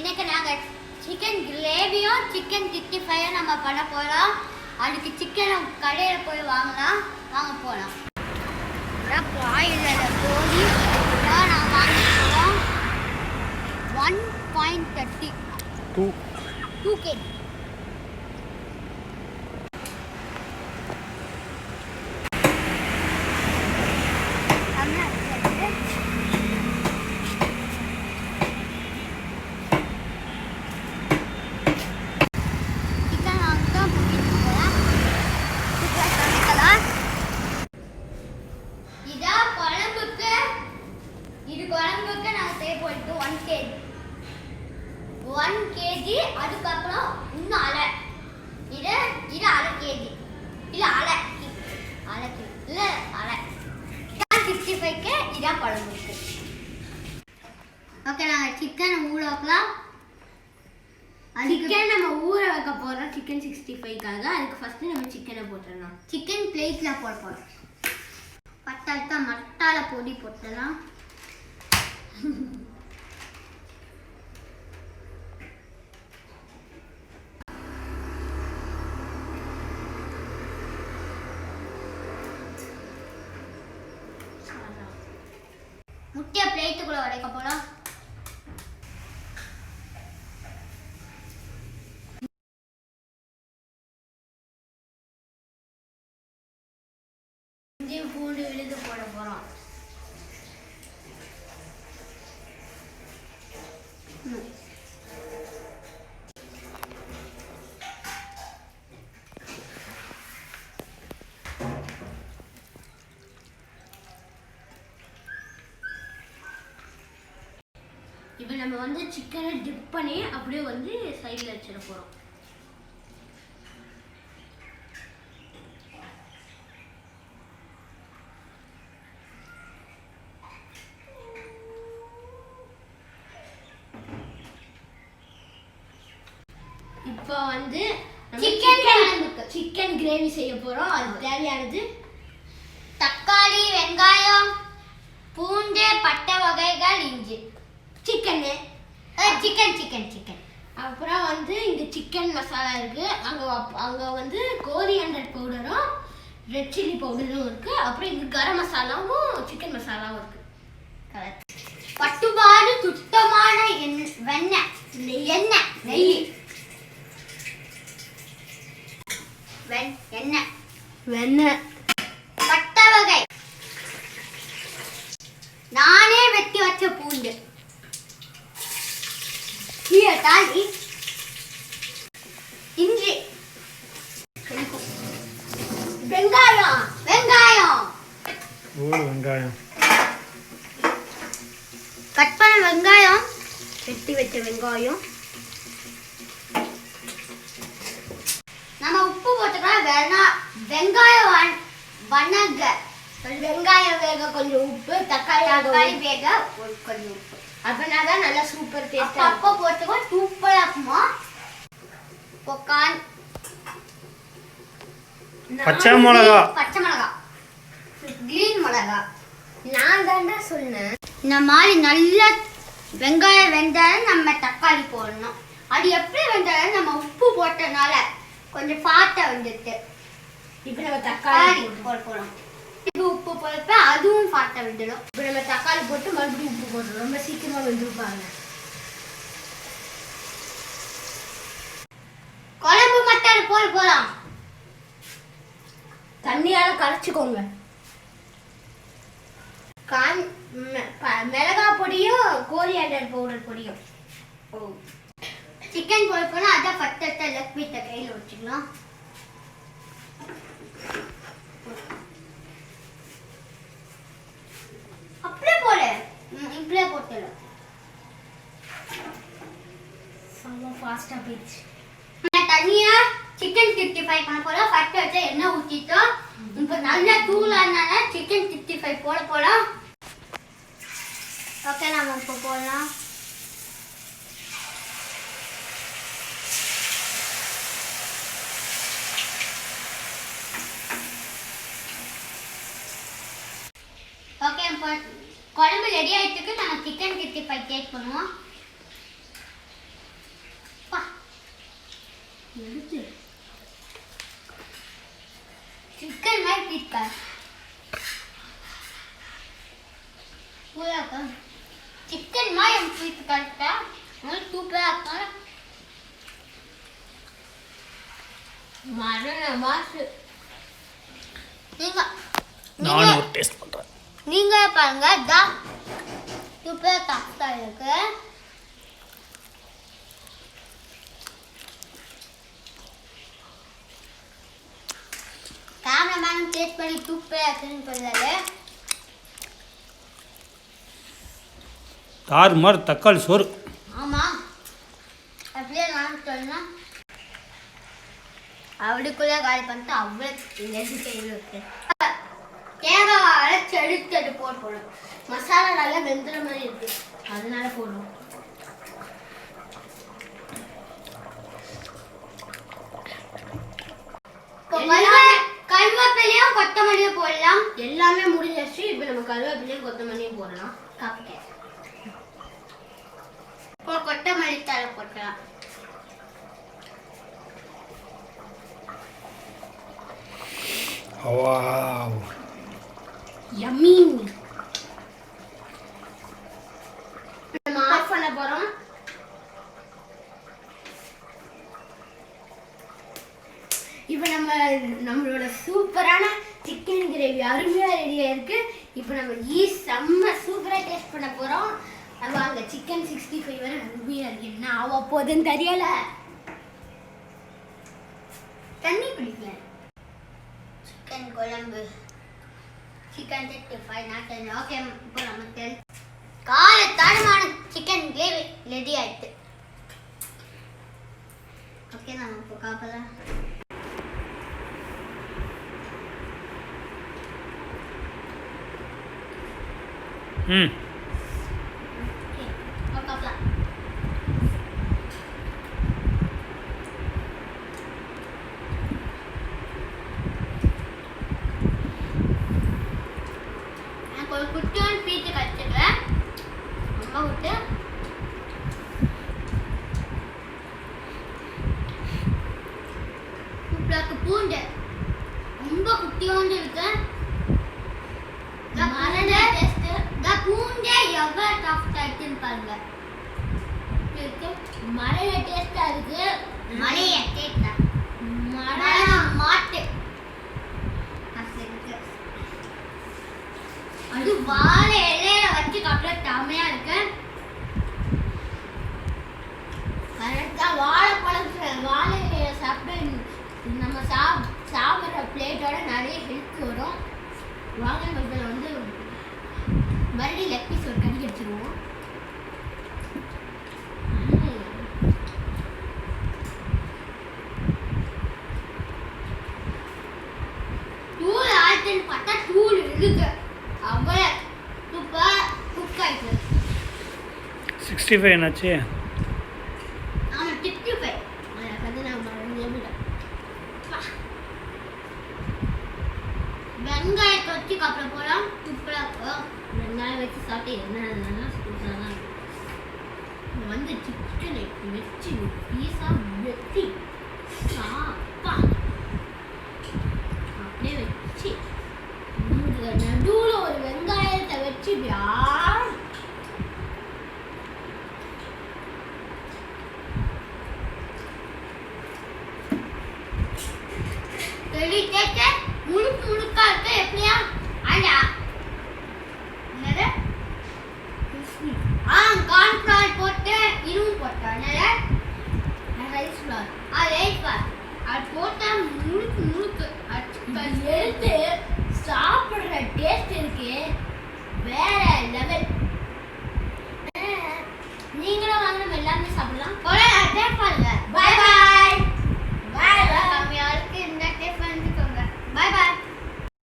இன்னைக்கு நாங்கள் சிக்கன் கிரேவியும் சிக்கன் சிக்ஸ்டி ஃபைவும் நம்ம பண்ண போகிறோம் அதுக்கு சிக்கனை கடையில் போய் வாங்கலாம் வாங்க போகலாம் ஆயில் கோழி இதான் நான் வாங்கிக்கிறோம். One point thirty two two KG இதா குழம்புக்கு இது குழம்புக்கு நாங்கள் செய்ய போயிட்டு ஒன் கேஜி ஒன் கேஜி அதுக்கப்புறம் இன்னும் அரை இது இது அரை கேஜி இல்லை அரை அரை கேஜி இல்லை அரை. சிக்ஸ்டி ஃபைவ்க்கு இதான் குழம்புக்கு ஓகே நாங்கள் சிக்கனை ஊற வைக்கலாம். சிக்கன் நம்ம ஊற வைக்க போறோம் சிக்கன் சிக்ஸ்டி ஃபைவ்க்காக அதுக்கு ஃபர்ஸ்ட் நம்ம சிக்கனை போட்டுடலாம். சிக்கன் பிளேட்டில் போட போகிறோம் மட்டால பொடி போட்டலாம் முட்டையை பிளேட்டுக்குள்ள உடைக்க போகிறோம் இஞ்சி பூண்டு விழுது போட போறோம். இப்போ நம்ம வந்து சிக்கனை டிப் பண்ணி அப்படியே வந்து சைடில் வச்சிட போகிறோம் இப்போ வந்து Chicken குழம்புக்கு. சிக்கன் கிரேவி செய்ய போகிறோம் அது தேவையானது தக்காளி வெங்காயம் பூண்டு பட்டை வகைகள் இஞ்சி. சிக்கனு சிக்கன் சிக்கன் சிக்கன் அப்புறம் வந்து இங்க சிக்கன் மசாலா இருக்கு. அங்க அங்க வந்து கோரியண்டர் பவுடரும் ரெட் சில்லி பவுடரும் இருக்கு. அப்புறம் இங்க கரம் மசாலாவும் சிக்கன் மசாலாவும் இருக்கு. பட்டுபாடு சுத்தமான எண்ணெய் வெண்ணெய். எண்ணெய் நெய். வெண் எண்ணெய் வெண்ணெய். பட்டை வகை. நானே வெட்டி வச்ச பூண்டு. கீழே தாண்டி இஞ்சி. வெங்காயம். வெங்காயம். ஒரு வெங்காயம். கட் பண்ண வெங்காயம். வெட்டி வச்ச வெங்காயம் நம்ம உப்பு போட்டுக்கலாம் வேணா வெங்காயம் வண- வணங்க. வெங்காயம் வேக கொஞ்சம் உப்பு தக்காளி தக்காளி வேக கொஞ்சம் உப்பு. அப்பனாதான் நல்லா சூப்பர் டேஸ்டா அப்போ போட்டுக்கோ சூப்பராக இருக்குமா? பொக்கான் பச்சை மிளகா. பச்சை மிளகா. கிரீன் மிளகா. நான் தாண்டா சொன்னேன் இந்த மாதிரி நல்லா வெங்காயம் வெந்தாலும் நம்ம தக்காளி போடணும். அது எப்படி வெந்தாலும் நம்ம உப்பு போட்டனால கொஞ்சம் ஃபாஸ்ட்டாக வந்துட்டு இப்போ நம்ம தக்காளி தக்காளி போடுறோம். போட போகிறோம் இது உப்பு போடுறப்ப அதுவும் ஃபாஸ்ட்டாக வந்துடும் இப்போ நம்ம தக்காளி போட்டு மறுபடியும் உப்பு போடுறோம் ரொம்ப சீக்கிரமா வெந்திருப்பாங்க குழம்பு மட்டும் போட போகலாம் தண்ணியால கரைச்சிக்கோங்க. கான் மிளகா பொடியும் கோரியாண்டர் பவுடர் பொடியும். சிக்கன் போட போனால் அதான் பத்தத்தை லெக் வீட்டை கையில் வச்சுக்கலாம். போட்டுல செம்ம ஃபாஸ்டா போயிடுச்சு. தனியா சிக்கன் சிக்ஸ்டி ஃபைவ் பண்ண போறோம் ஃபர்ஸ்ட் வச்சு எண்ணெய் ஊற்றிட்டோம் இப்போ நல்லா தூளானால சிக்கன் சிக்ஸ்டி ஃபைவ் போட போறோம். ஓகே நம்ம இப்போ போடலாம் ஓகே இப்போ குழம்பு ரெடி ஆயிட்டுக்கு நாங்கள் சிக்கன் சிக்ஸ்டி ஃபைவ் டேஸ்ட் பண்ணுவோம் சிக்கன் மாதிரி பார் பூராக்கா சிக்கன் மாதிரி பீஸ் கரெக்டா நல்லா சூப்பராக இருக்கும் மரண மாசு. நீங்க நானும் நீங்க ஒரு டேஸ்ட் பண்ணுறேன் நீங்க பாருங்க தா. சூப்பராக சாப்பிட்டா இருக்கு. கேமராமேன் டேஸ்ட் பண்ணி சூப்பராக இருக்குன்னு சொல்றாரு தாறு மாதிரி தக்காளி சோறு. ஆமா. அப்படியே நான் சொன்னா அவளுக்குள்ள காலி பண்ணிட்டு அவ்வளோ இருக்கு. அரைச்சி எடுத்து போட்டு போடும் மசாலா நல்லா வெந்துற மாதிரி இருக்கு. அதனால போடுறோம். கருவேப்பிலையும் கொத்தமல்லியும் போடலாம். எல்லாமே முடிஞ்சிருச்சு. இப்போ நம்ம கருவேப்பிலையும் கொத்தமல்லியும் போடலாம். காப்பிட்டு இப்போ கொத்தமல்லி தலை போட்டலாம் வாவ் யம்மி நம்ம ஆஃப் பண்ண போறோம் இப்போ நம்ம நம்மளோட சூப்பரான சிக்கன் கிரேவி அருமையாக ரெடியாக இருக்கு இப்போ நம்ம ஈ செம்ம சூப்பராக டேஸ்ட் பண்ண போகிறோம் நம்ம அங்கே சிக்கன் சிக்ஸ்டி ஃபைவ் வரை அருமையாக இருக்கு. என்ன ஆவ போகுதுன்னு தெரியல. தண்ணி குடிக்கல சிக்கன் குழம்பு. சிக்கன் சிக்ஸ்டி ஃபைவ் நாட்டு ஓகே இப்போ நமக்கு கால தரமான சிக்கன் கிரேவி ரெடி ஆயிடுச்சு ஓகே நம்ம இப்போ காப்பலாம். ம் ஓகே இப்போ காப்பலாம் எனக்கு ஒரு குட்டியோட பீட்டு கடிச்சிடுறேன் ரொம்ப விட்டு சூப்பராக்கு பூண்டு ரொம்ப குட்டியோண்டு இருக்கு. நான் மரண பூண்டை- நான் பூண்டே எவ்வளோ டஃப் ஆயிடுச்சுன்னு பாருங்க. இருக்கு. டேஸ்ட்டாக இருக்கு. மலைய வாழை பழத்தில் வந்து மறுபடியும் லெக் பீஸ் ஒரு கடி வச்சுருவோம் தூள் ஆயிடுச்சுன்னு பார்த்தா தூள் இருக்கு அவ்வளோ சூப்பர் குக் ஆயிடுச்சு சிக்ஸ்டி ஃபைவ் என்னாச்சு ஆமா சிக்ஸ்டி ஃபைவ் அதை வந்து நான் மறந்தே விட்டேன். வெங்காயத்தை வச்சு சாப்பிட போலாம் சூப்பராக இருக்கும் வெங்காயம் வச்சு சாப்பிட்டு என்ன நல்லா சூப்பராக தான் இருக்கும் வந்து சிக்கனை வச்சு பீஸா வெட்டி சாப்பா அப்படியே வச்சு நடுவில் ஒரு வெங்காயத்தை வச்சு இப்படியா தெளி முழுக்கா இருக்க எப்படியா அண்டா ரைஸ் ஃப்ளார் அது ரைஸ் அது முழுக்கு முழுக்கு. அது எடுத்து சாப்பிடுற டேஸ்ட் இருக்கு. வேற லெவல் நீங்களும் வாங்க நம்ம எல்லாமே சாப்பிடலாம் அதே பாருங்க.